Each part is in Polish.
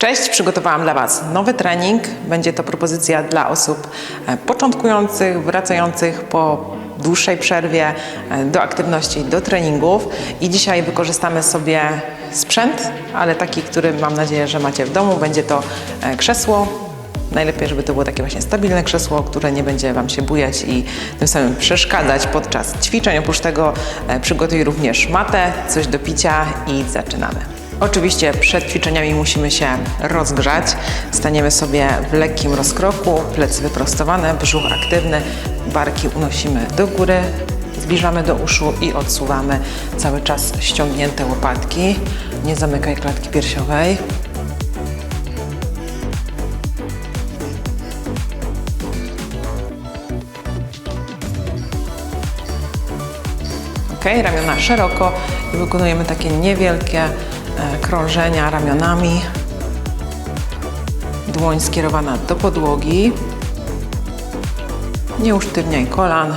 Cześć, przygotowałam dla Was nowy trening. Będzie to propozycja dla osób e, początkujących, wracających po dłuższej przerwie e, do aktywności, do treningów. I dzisiaj wykorzystamy sobie sprzęt, ale taki, który mam nadzieję, że macie w domu. Będzie to e, krzesło. Najlepiej, żeby to było takie właśnie stabilne krzesło, które nie będzie Wam się bujać i tym samym przeszkadzać podczas ćwiczeń. Oprócz tego przygotuj również matę, coś do picia i zaczynamy. Oczywiście przed ćwiczeniami musimy się rozgrzać. Staniemy sobie w lekkim rozkroku, plecy wyprostowane, brzuch aktywny, barki unosimy do góry, zbliżamy do uszu i odsuwamy cały czas ściągnięte łopatki. Nie zamykaj klatki piersiowej. Ok, ramiona szeroko i wykonujemy takie niewielkie krążenia ramionami. Dłoń skierowana do podłogi. Nie usztywniaj kolan.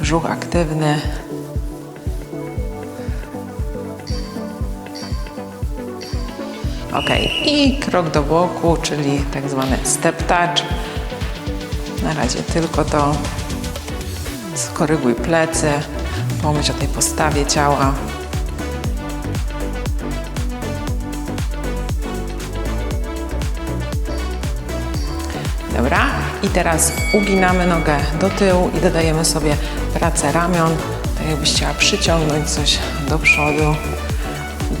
Brzuch aktywny. Ok, i krok do boku, czyli tak zwany step touch. Na razie tylko to. Skoryguj plecy, pomyśl o tej postawie ciała. Teraz uginamy nogę do tyłu i dodajemy sobie pracę ramion, tak jakbyś chciała przyciągnąć coś do przodu.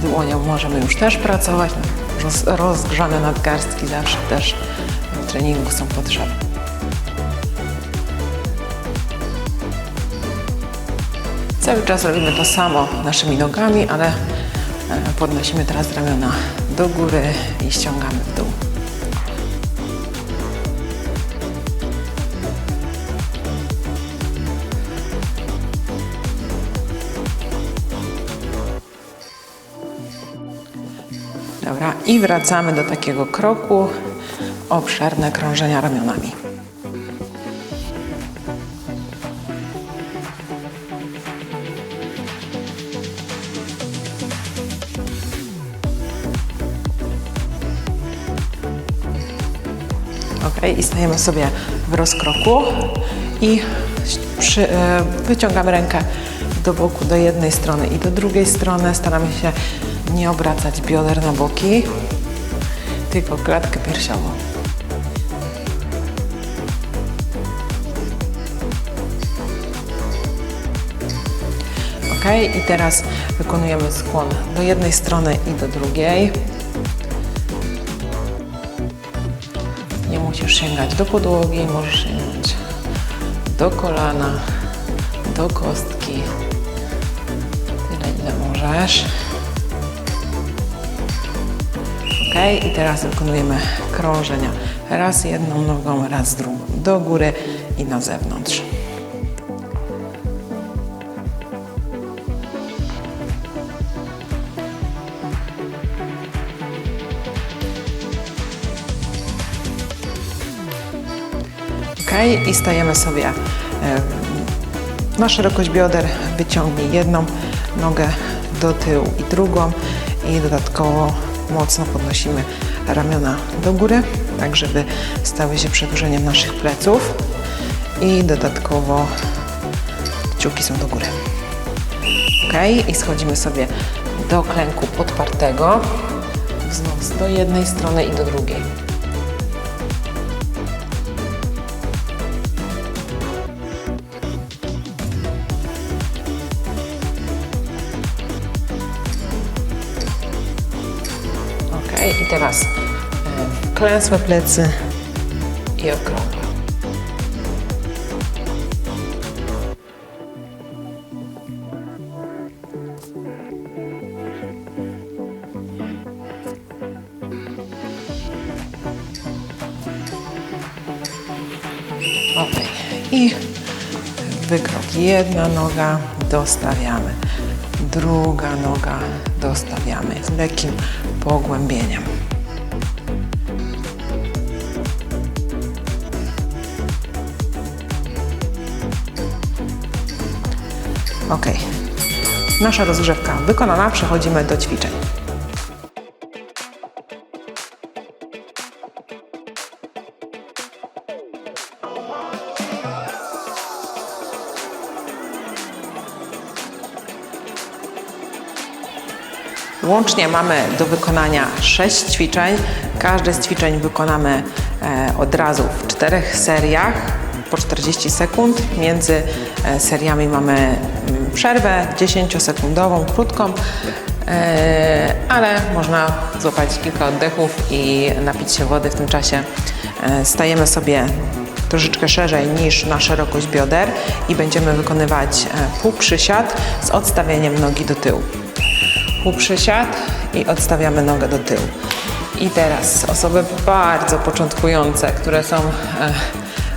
Dłonią możemy już też pracować. Roz, rozgrzane nadgarstki zawsze też w treningu są potrzebne. Cały czas robimy to samo naszymi nogami, ale e, podnosimy teraz ramiona do góry i ściągamy w dół. I wracamy do takiego kroku, obszerne krążenia ramionami. I stajemy sobie w rozkroku i przy, e, wyciągamy rękę do boku, do jednej strony i do drugiej strony. Staramy się nie obracać bioder na boki, tylko klatkę piersiową. Ok, i teraz wykonujemy skłon do jednej strony i do drugiej. Nie musisz sięgać do podłogi, możesz sięgnąć do kolana, do kostki. Tyle, ile możesz. Ok, i teraz wykonujemy krążenia. Raz jedną nogą, raz drugą. Do góry i na zewnątrz. Ok, i stajemy sobie e, na szerokość bioder. Wyciągnij jedną nogę do tyłu i drugą i dodatkowo mocno podnosimy ramiona do góry, tak żeby stały się przedłużeniem naszych pleców i dodatkowo kciuki są do góry. Ok, i schodzimy sobie do klęku podpartego, wznos do jednej strony i do drugiej. Teraz e, klęsłe plecy i okrągłe. Ok, i wykrok. Jedna noga, dostawiamy. Druga noga, dostawiamy z lekkim pogłębieniem. Ok. Nasza rozgrzewka wykonana, przechodzimy do ćwiczeń. Łącznie mamy do wykonania 6 ćwiczeń. Każde z ćwiczeń wykonamy e, od razu w czterech seriach po 40 sekund. Między e, seriami mamy przerwę 10-sekundową, krótką, e, ale można złapać kilka oddechów i napić się wody w tym czasie. E, Stajemy sobie troszeczkę szerzej niż na szerokość bioder i będziemy wykonywać e, półprzysiad z odstawieniem nogi do tyłu. Półprzysiad i odstawiamy nogę do tyłu. I teraz osoby bardzo początkujące, które są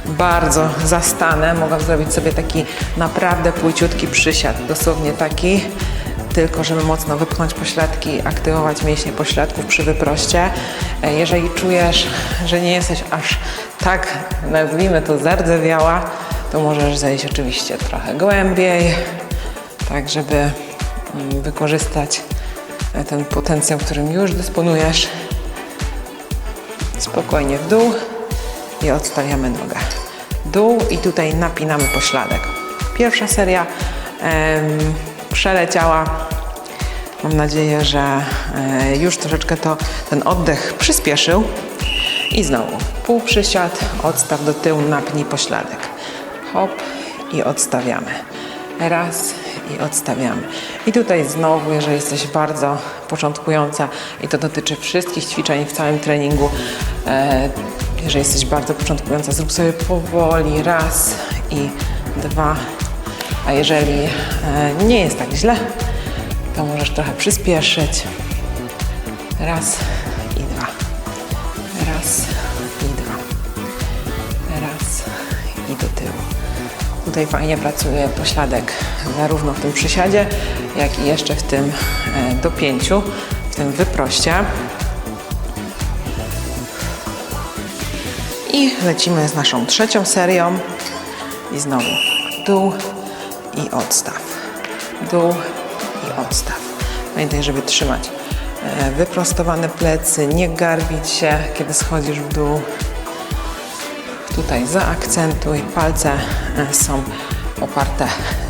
bardzo zastane, mogą zrobić sobie taki naprawdę płyciutki przysiad, dosłownie taki, tylko żeby mocno wypchnąć pośladki, aktywować mięśnie pośladków przy wyproście. E, Jeżeli czujesz, że nie jesteś aż tak, nazwijmy to, zardzewiała, to możesz zejść oczywiście trochę głębiej, tak żeby mm, wykorzystać e, ten potencjał, którym już dysponujesz. Spokojnie w dół i odstawiamy nogę. Dół i tutaj napinamy pośladek. Pierwsza seria em, przeleciała. Mam nadzieję, że e, już troszeczkę to ten oddech przyspieszył. I znowu pół przysiad, odstaw do tyłu, napnij pośladek. Hop i odstawiamy. Raz i odstawiamy. I tutaj znowu, jeżeli jesteś bardzo początkująca i to dotyczy wszystkich ćwiczeń w całym treningu, e, jeżeli jesteś bardzo początkująca, zrób sobie powoli raz i dwa. A jeżeli e, nie jest tak źle, to możesz trochę przyspieszyć. Raz i dwa. Raz i dwa. Raz i do tyłu. Tutaj fajnie pracuje pośladek zarówno w tym przysiadzie, jak i jeszcze w tym e, do pięciu, w tym wyproście. I lecimy z naszą trzecią serią. I znowu dół i odstaw. Dół i odstaw. Pamiętaj, żeby trzymać e, wyprostowane plecy, nie garbić się, kiedy schodzisz w dół. Tutaj zaakcentuj, palce e, są oparte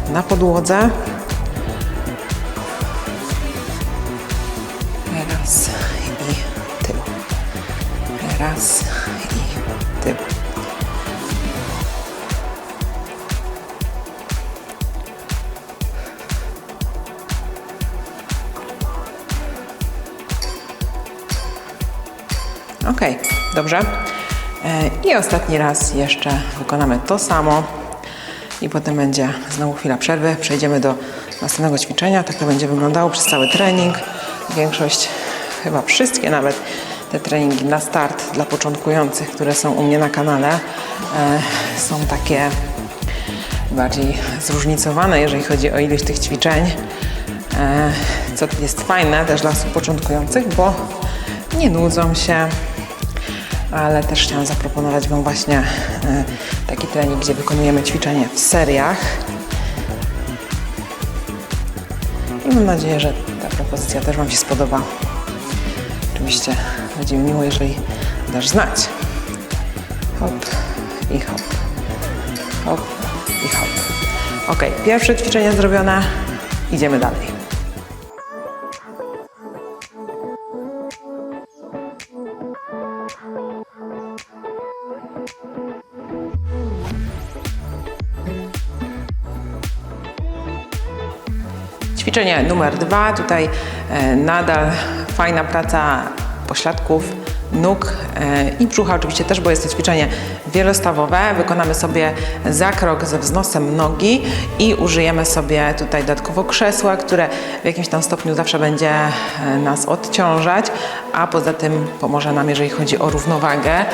na podłodze. Raz i tył. Raz Ok, dobrze. E, I ostatni raz jeszcze wykonamy to samo i potem będzie znowu chwila przerwy. Przejdziemy do następnego ćwiczenia. Tak to będzie wyglądało przez cały trening. Większość, chyba wszystkie nawet te treningi na start dla początkujących, które są u mnie na kanale, e, są takie bardziej zróżnicowane, jeżeli chodzi o ilość tych ćwiczeń. E, Co jest fajne też dla osób początkujących, bo nie nudzą się, ale też chciałam zaproponować Wam właśnie e, taki trening, gdzie wykonujemy ćwiczenie w seriach. I mam nadzieję, że ta propozycja też Wam się spodoba. Oczywiście będzie mi miło, jeżeli dasz znać. Hop i hop. Hop i hop. Ok, pierwsze ćwiczenie zrobione. Idziemy dalej. Ćwiczenie numer dwa. Tutaj e, nadal fajna praca pośladków, nóg e, i brzucha oczywiście też, bo jest to ćwiczenie wielostawowe. Wykonamy sobie zakrok ze wznosem nogi i użyjemy sobie tutaj dodatkowo krzesła, które w jakimś tam stopniu zawsze będzie e, nas odciążać, a poza tym pomoże nam, jeżeli chodzi o równowagę.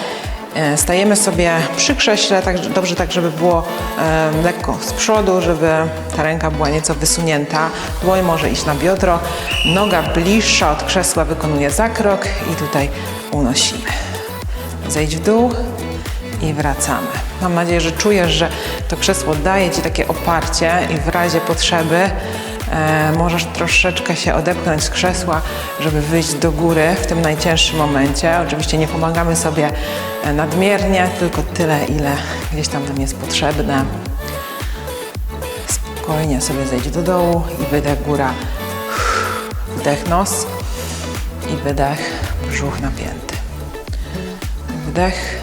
E, Stajemy sobie przy krześle, tak, dobrze tak, żeby było e, lekko z przodu, żeby ta ręka była nieco wysunięta. Dłoń może iść na biodro, noga bliższa od krzesła wykonuje zakrok i tutaj unosimy. Zejdź w dół i wracamy. Mam nadzieję, że czujesz, że to krzesło daje Ci takie oparcie i w razie potrzeby możesz troszeczkę się odepchnąć z krzesła, żeby wyjść do góry w tym najcięższym momencie. Oczywiście nie pomagamy sobie e, nadmiernie, tylko tyle, ile gdzieś tam nam jest potrzebne. Spokojnie sobie zejdź do dołu i wydech góra. Wdech nos. i wydech, brzuch napięty. Wdech,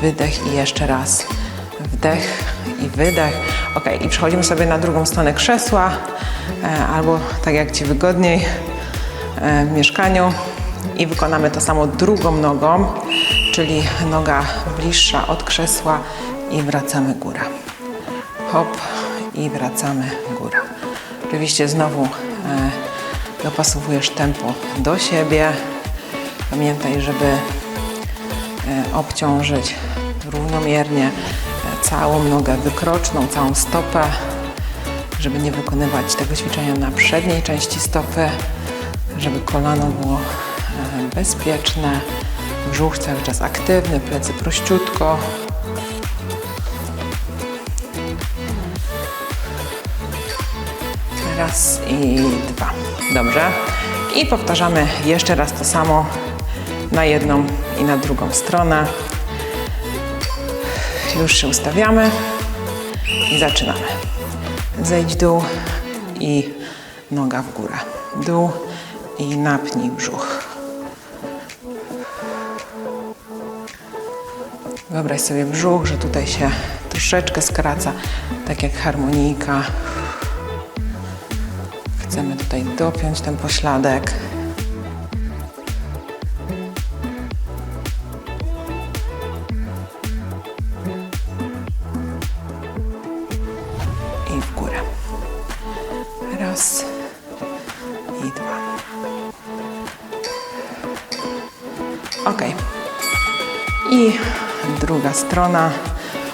wydech i jeszcze raz. Wdech i wydech. Ok, i przechodzimy sobie na drugą stronę krzesła, e, albo tak jak Ci wygodniej e, w mieszkaniu i wykonamy to samo drugą nogą, czyli noga bliższa od krzesła i wracamy góra. Hop i wracamy góra. Oczywiście znowu e, dopasowujesz tempo do siebie. Pamiętaj, żeby obciążyć równomiernie całą nogę wykroczną, całą stopę, żeby nie wykonywać tego ćwiczenia na przedniej części stopy, żeby kolano było e, bezpieczne, brzuch cały czas aktywny, plecy prościutko. Raz i dwa. Dobrze. I powtarzamy jeszcze raz to samo na jedną i na drugą stronę. Już się ustawiamy i zaczynamy. Zejdź dół i noga w górę. Dół i napnij brzuch. Wyobraź sobie brzuch, że tutaj się troszeczkę skraca, tak jak harmonijka. Chcemy tutaj dopiąć ten pośladek. Ok. I druga strona.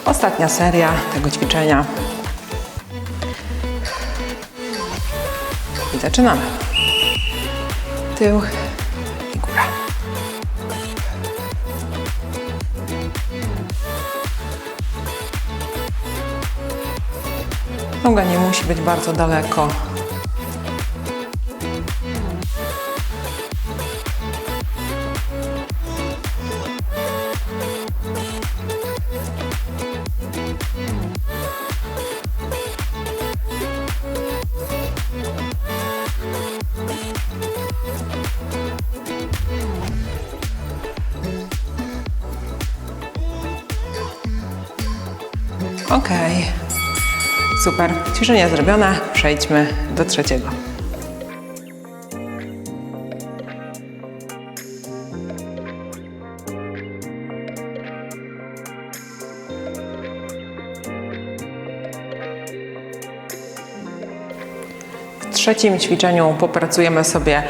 Ostatnia seria tego ćwiczenia. I zaczynamy. Tył i góra. Noga nie musi być bardzo daleko. Ok. Super. Ćwiczenie zrobione. Przejdźmy do trzeciego. W trzecim ćwiczeniu popracujemy sobie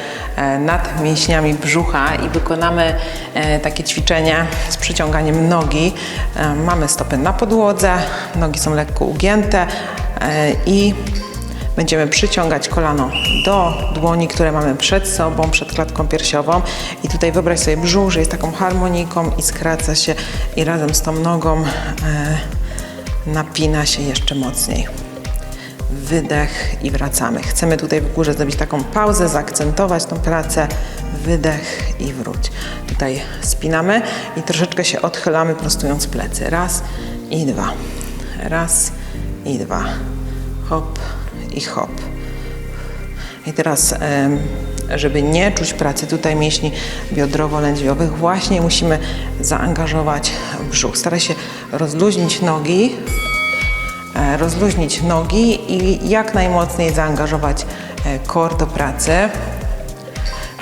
nad mięśniami brzucha i wykonamy e, takie ćwiczenie z przyciąganiem nogi. E, Mamy stopy na podłodze, nogi są lekko ugięte e, i będziemy przyciągać kolano do dłoni, które mamy przed sobą, przed klatką piersiową. I tutaj wyobraź sobie brzuch, że jest taką harmoniką i skraca się i razem z tą nogą e, napina się jeszcze mocniej wydech i wracamy. Chcemy tutaj w górze zrobić taką pauzę, zaakcentować tą pracę. Wydech i wróć. Tutaj spinamy i troszeczkę się odchylamy, prostując plecy. Raz i dwa. Raz i dwa. Hop i hop. I teraz, żeby nie czuć pracy tutaj mięśni biodrowo-lędźwiowych, właśnie musimy zaangażować brzuch. Staraj się rozluźnić nogi, rozluźnić nogi i jak najmocniej zaangażować e, kor do pracy.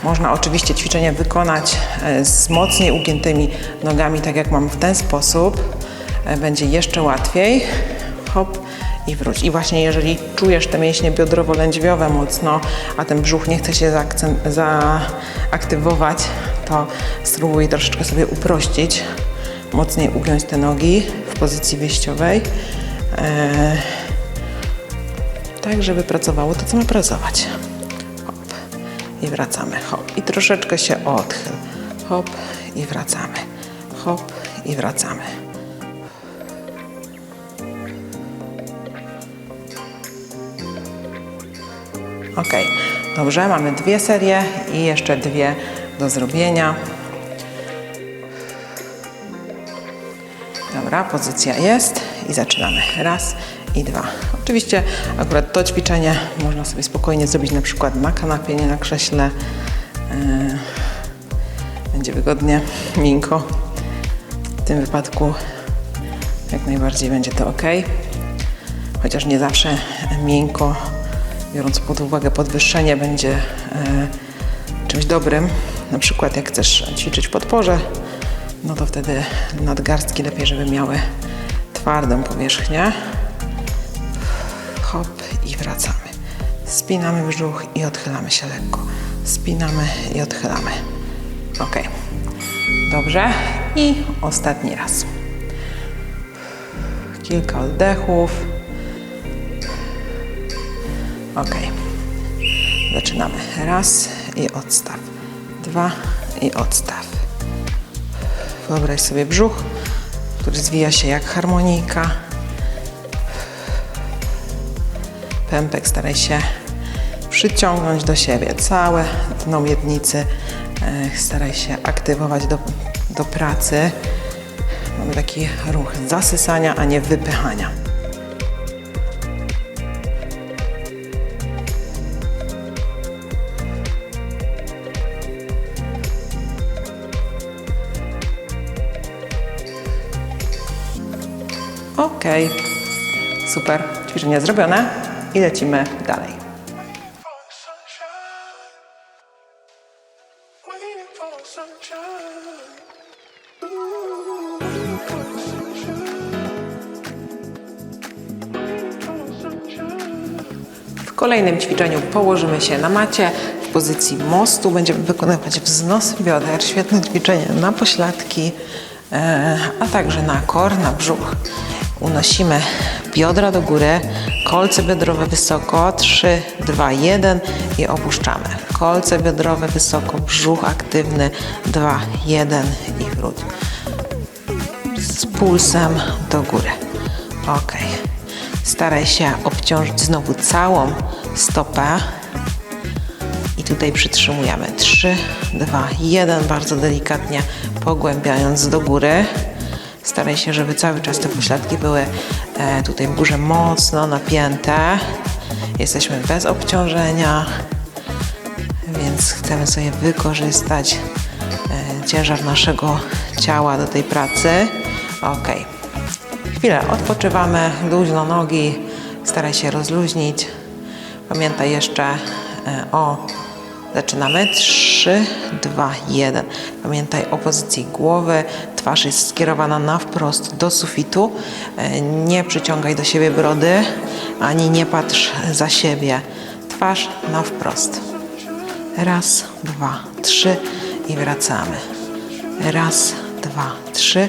Można oczywiście ćwiczenie wykonać e, z mocniej ugiętymi nogami, tak jak mam w ten sposób. E, Będzie jeszcze łatwiej. Hop i wróć. I właśnie jeżeli czujesz te mięśnie biodrowo-lędźwiowe mocno, a ten brzuch nie chce się zaaktywować, to spróbuj troszeczkę sobie uprościć, mocniej ugiąć te nogi w pozycji wyjściowej. E, tak, żeby pracowało to, co ma pracować. Hop. I wracamy. Hop. I troszeczkę się odchyl. Hop. I wracamy. Hop. I wracamy. Ok. Dobrze, mamy dwie serie i jeszcze dwie do zrobienia. Dobra, pozycja jest i zaczynamy. Raz i dwa. Oczywiście akurat to ćwiczenie można sobie spokojnie zrobić na przykład na kanapie, nie na krześle. e, będzie wygodnie, miękko. W tym wypadku jak najbardziej będzie to ok. Chociaż nie zawsze miękko, biorąc pod uwagę podwyższenie, będzie e, czymś dobrym. Na przykład jak chcesz ćwiczyć w podporze, no to wtedy nadgarstki lepiej, żeby miały twardą powierzchnię. Hop i wracamy. Spinamy brzuch i odchylamy się lekko. Spinamy i odchylamy. Ok. Dobrze. I ostatni raz. Kilka oddechów. Ok. Zaczynamy. Raz i odstaw. Dwa i odstaw. Wyobraź sobie brzuch, który zwija się jak harmonika. Pępek staraj się przyciągnąć do siebie. Całe dno miednicy e, staraj się aktywować do, do pracy. Mamy taki ruch zasysania, a nie wypychania. Super. Ćwiczenie zrobione i lecimy dalej. W kolejnym ćwiczeniu położymy się na macie w pozycji mostu. Będziemy wykonywać wznos bioder. Świetne ćwiczenie na pośladki, e, a także na kor, na brzuch. Unosimy biodra do góry, kolce biodrowe wysoko, 3, 2, 1 i opuszczamy. Kolce biodrowe wysoko, brzuch aktywny, 2, 1 i wróć. Z pulsem do góry. Ok. Staraj się obciążyć znowu całą stopę. I tutaj przytrzymujemy. 3, 2, 1. Bardzo delikatnie pogłębiając do góry. Staraj się, żeby cały czas te pośladki były e, tutaj w górze mocno napięte. Jesteśmy bez obciążenia, więc chcemy sobie wykorzystać e, ciężar naszego ciała do tej pracy. Ok. Chwilę odpoczywamy, luźno nogi, staraj się rozluźnić. Pamiętaj jeszcze e, o. Zaczynamy. 3, 2, 1. Pamiętaj o pozycji głowy. Twarz jest skierowana na wprost do sufitu. E, Nie przyciągaj do siebie brody, ani nie patrz za siebie. Twarz na wprost. Raz, dwa, trzy i wracamy. Raz, dwa, trzy.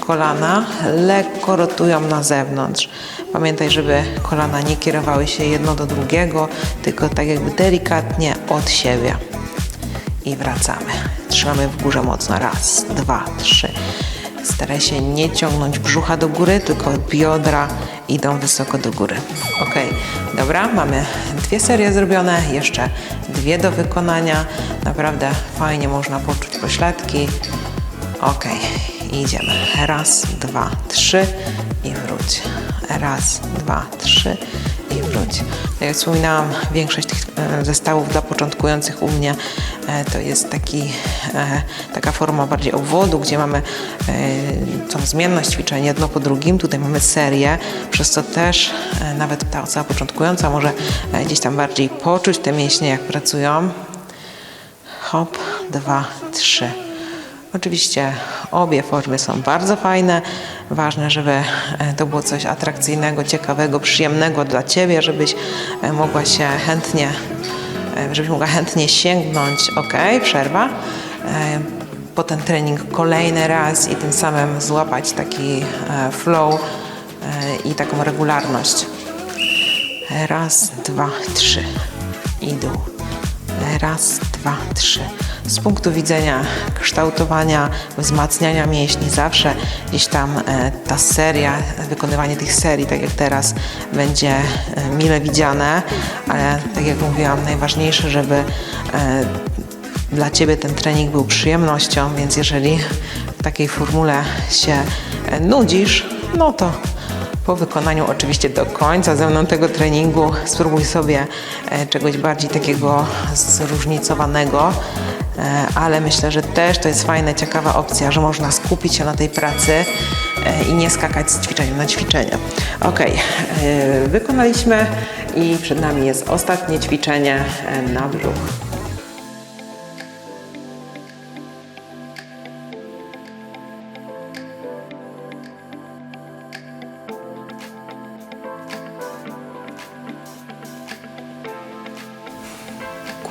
Kolana lekko rotują na zewnątrz. Pamiętaj, żeby kolana nie kierowały się jedno do drugiego, tylko tak jakby delikatnie od siebie. I wracamy. Trzymamy w górze mocno. Raz, dwa, trzy. Staraj się nie ciągnąć brzucha do góry, tylko biodra idą wysoko do góry. Ok, dobra, mamy dwie serie zrobione, jeszcze dwie do wykonania. Naprawdę fajnie można poczuć pośladki. Ok, idziemy. Raz, dwa, trzy i wróć. Raz, dwa, trzy i wróć. Tak jak wspominałam, większość tych e, zestawów dla początkujących u mnie e, to jest taki, e, taka forma bardziej obwodu, gdzie mamy tą zmienność ćwiczeń jedno po drugim. Tutaj mamy serię, przez co też nawet ta osoba początkująca może gdzieś tam bardziej poczuć te mięśnie, jak pracują. Hop, dwa, trzy. Oczywiście obie formy są bardzo fajne. Ważne, żeby e, to było coś atrakcyjnego, ciekawego, przyjemnego dla Ciebie, żebyś e, mogła się chętnie, e, żebyś mogła chętnie sięgnąć. Ok, przerwa. Po ten trening kolejny raz i tym samym złapać taki flow i taką regularność. Raz, dwa, trzy. I dół. Raz, dwa, trzy. Z punktu widzenia kształtowania, wzmacniania mięśni, zawsze gdzieś tam e, ta seria, wykonywanie tych serii, tak jak teraz, będzie e, mile widziane, ale tak jak mówiłam, najważniejsze, żeby e, dla Ciebie ten trening był przyjemnością, więc jeżeli w takiej formule się nudzisz, no to po wykonaniu oczywiście do końca ze mną tego treningu spróbuj sobie e, czegoś bardziej takiego zróżnicowanego e, ale myślę, że też to jest fajna, ciekawa opcja, że można skupić się na tej pracy e, i nie skakać z ćwiczenia na ćwiczenie. Ok, wykonaliśmy i przed nami jest ostatnie ćwiczenie na brzuch.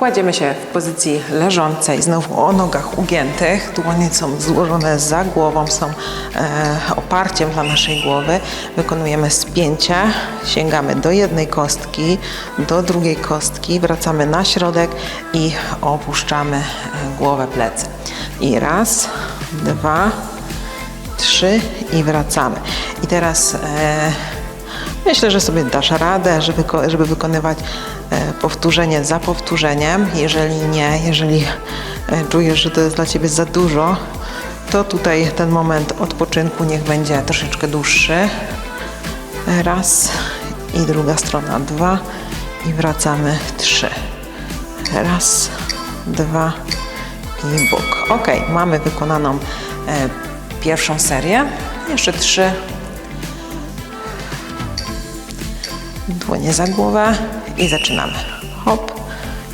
Kładziemy się w pozycji leżącej, znowu o nogach ugiętych. Dłonie są złożone za głową, są e, oparciem dla naszej głowy. Wykonujemy spięcie, sięgamy do jednej kostki, do drugiej kostki, wracamy na środek i opuszczamy e, głowę, plecy. I raz, dwa, trzy i wracamy. I teraz e, myślę, że sobie dasz radę, żeby, żeby wykonywać powtórzenie za powtórzeniem. Jeżeli nie, jeżeli e, czujesz, że to jest dla Ciebie za dużo, to tutaj ten moment odpoczynku niech będzie troszeczkę dłuższy. Raz i druga strona dwa i wracamy trzy. Raz, dwa i bok. Ok, mamy wykonaną e, pierwszą serię. Jeszcze trzy. Dłonie za głowę i zaczynamy. Hop,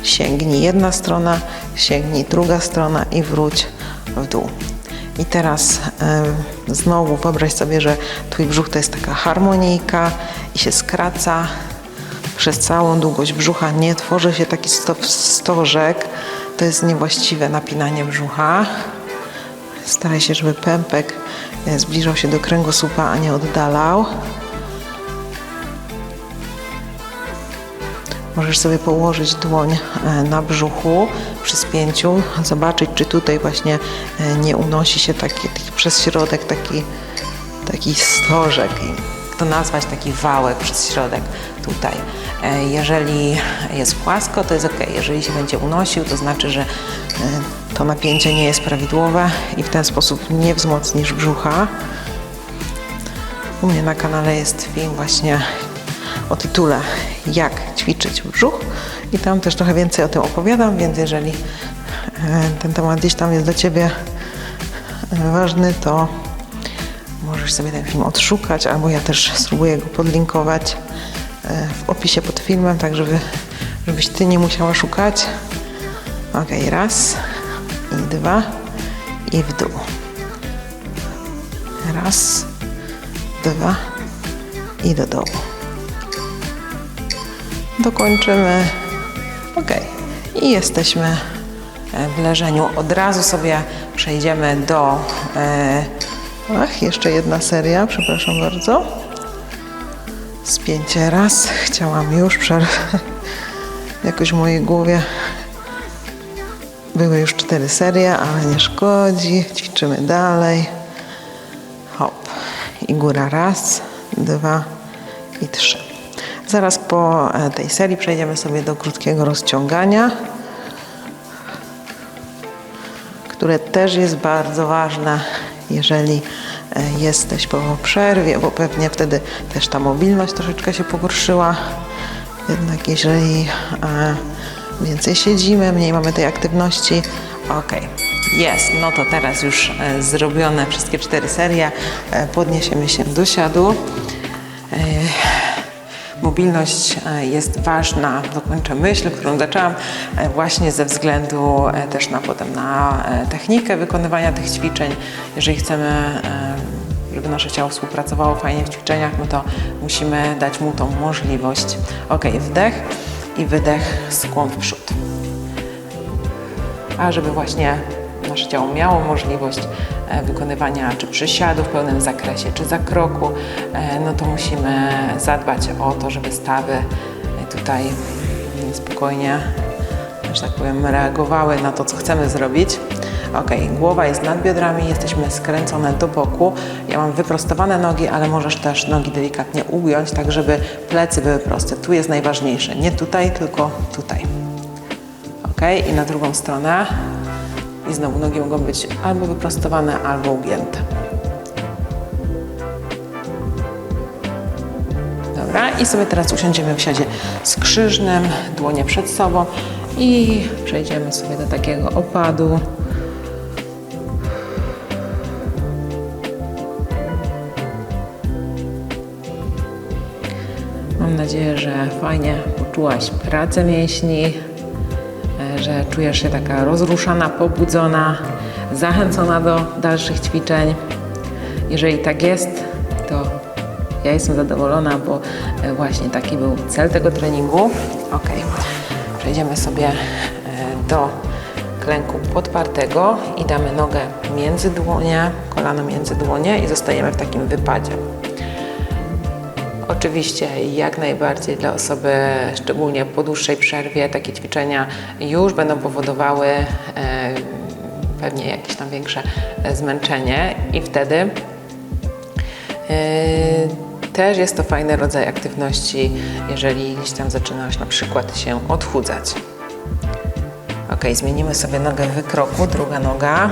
sięgnij jedna strona, sięgnij druga strona i wróć w dół. I teraz e, znowu wyobraź sobie, że Twój brzuch to jest taka harmonijka i się skraca przez całą długość brzucha. Nie tworzy się taki sto, stożek. To jest niewłaściwe napinanie brzucha. Staraj się, żeby pępek e, zbliżał się do kręgosłupa, a nie oddalał. Możesz sobie położyć dłoń e, na brzuchu przy spięciu, zobaczyć, czy tutaj właśnie e, nie unosi się taki, taki przez środek taki, taki stożek. To nazwać taki wałek przez środek tutaj. E, Jeżeli jest płasko, to jest ok. Jeżeli się będzie unosił, to znaczy, że to napięcie nie jest prawidłowe i w ten sposób nie wzmocnisz brzucha. U mnie na kanale jest film właśnie o tytule Jak ćwiczyć brzuch i tam też trochę więcej o tym opowiadam, więc jeżeli e, ten temat gdzieś tam jest dla Ciebie e, ważny, to możesz sobie ten film odszukać, albo ja też spróbuję go podlinkować e, w opisie pod filmem, tak żeby, żebyś Ty nie musiała szukać. Ok, raz i dwa i w dół. Raz, dwa i do dołu. Dokończymy. Ok. I jesteśmy e, w leżeniu. Od razu sobie przejdziemy do. E, ach, jeszcze jedna seria, przepraszam bardzo. Spięcie raz. Chciałam już przerwę. Jakoś w mojej głowie były już cztery serie, ale nie szkodzi. Ćwiczymy dalej. Hop. I góra raz, dwa i trzy. Zaraz po e, tej serii przejdziemy sobie do krótkiego rozciągania, które też jest bardzo ważne, jeżeli e, jesteś po przerwie, bo pewnie wtedy też ta mobilność troszeczkę się pogorszyła. Jednak jeżeli e, więcej siedzimy, mniej mamy tej aktywności, ok, jest, no to teraz już zrobione wszystkie cztery serie, podniesiemy się do siadu. Mobilność e, jest ważna, dokończę myśl, którą zaczęłam e, właśnie ze względu e, też na potem na technikę wykonywania tych ćwiczeń. Jeżeli chcemy, żeby nasze ciało współpracowało fajnie w ćwiczeniach, no to musimy dać mu tą możliwość. Ok, wdech i wydech, skłon w przód. A żeby właśnie nasze ciało miało możliwość e, wykonywania czy przysiadu w pełnym zakresie, czy zakroku, e, no to musimy zadbać o to, żeby stawy e, tutaj spokojnie, że tak powiem, reagowały na to, co chcemy zrobić. Ok, głowa jest nad biodrami, jesteśmy skręcone do boku. Ja mam wyprostowane nogi, ale możesz też nogi delikatnie ugiąć, tak żeby plecy były proste. Tu jest najważniejsze, nie tutaj, tylko tutaj. Ok, i na drugą stronę. I znowu nogi mogą być albo wyprostowane, albo ugięte. Dobra, i sobie teraz usiądziemy w siadzie skrzyżnym, dłonie przed sobą I przejdziemy sobie do takiego opadu. Mam nadzieję, że fajnie poczułaś pracę mięśni, że czujesz się taka rozruszana, pobudzona, zachęcona do dalszych ćwiczeń. Jeżeli tak jest, to ja jestem zadowolona, bo e, właśnie taki był cel tego treningu. Ok, przejdziemy sobie e, do klęku podpartego i damy nogę między dłonie, kolano między dłonie i zostajemy w takim wypadzie. Oczywiście jak najbardziej dla osoby, szczególnie po dłuższej przerwie, takie ćwiczenia już będą powodowały e, pewnie jakieś tam większe e, zmęczenie i wtedy e, też jest to fajny rodzaj aktywności, jeżeli gdzieś tam zaczynasz na przykład się odchudzać. Ok, zmienimy sobie nogę w wykroku, druga noga.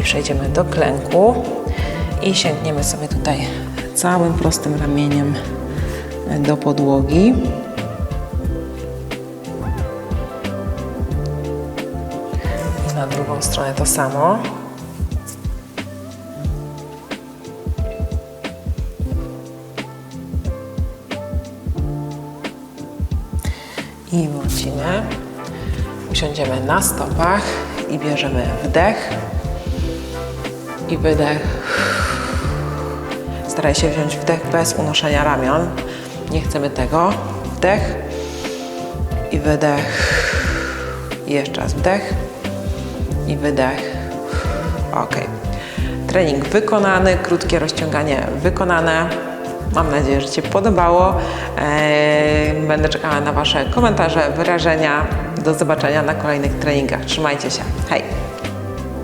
I przejdziemy do klęku i sięgniemy sobie tutaj całym prostym ramieniem do podłogi. I na drugą stronę to samo. I wrócimy. Usiądziemy na stopach i bierzemy wdech i wydech. Staraj się wziąć wdech bez unoszenia ramion. Nie chcemy tego. Wdech i wydech. Jeszcze raz wdech i wydech. Ok. Trening wykonany, krótkie rozciąganie wykonane. Mam nadzieję, że Ci się podobało. Eee, Będę czekała na Wasze komentarze, wyrażenia. Do zobaczenia na kolejnych treningach. Trzymajcie się. Hej!